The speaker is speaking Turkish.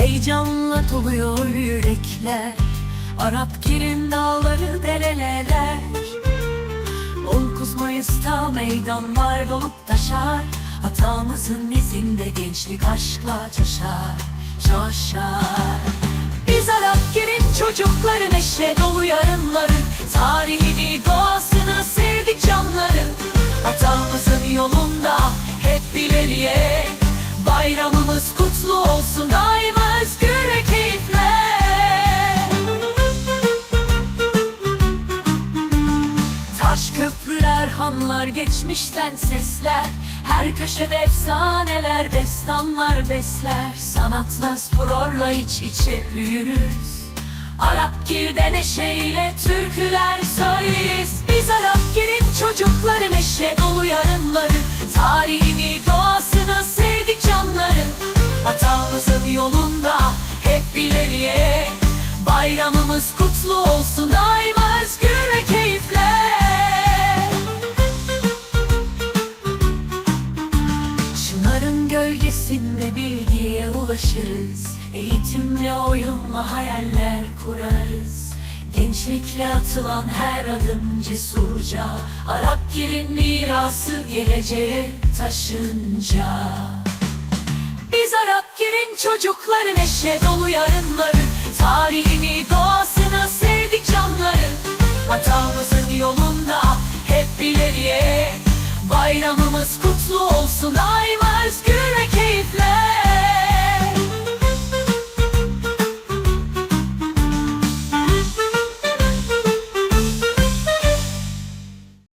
Heyecanla doluyor yürekler. Arap girin dağları deleler. 19 Mayıs'ta meydanlar dolup taşar. Hatamızın izinde gençlik aşkla coşar Coşar. Biz Arap girin çocukları neşe dolu yarınları Tarihini doğasını Taş köprüler, hanlar, geçmişten sesler. Her köşede efsaneler, destanlar besler. Sanatla, spororla iç içe büyürüz. Arap girde neşeyle türküler söyleriz. Biz Arap girin çocukları neşe dolu yarınları. Tarihini, doğasını sevdik canları. Hatamızın yolunda hep ileriye. Bayramımız kutlu olsun gölgesinde bilgiye ulaşırız. Eğitimle oyunla hayaller kurarız. Gençlikle atılan her adım cesurca Arap girin mirası geleceğe taşınca. Biz Arap girin çocukları neşe dolu yarınları Tarihini doğasını sevdik canları. Hatamızın yolunda hep ileriye Bayramımız kutlu olsun. Daima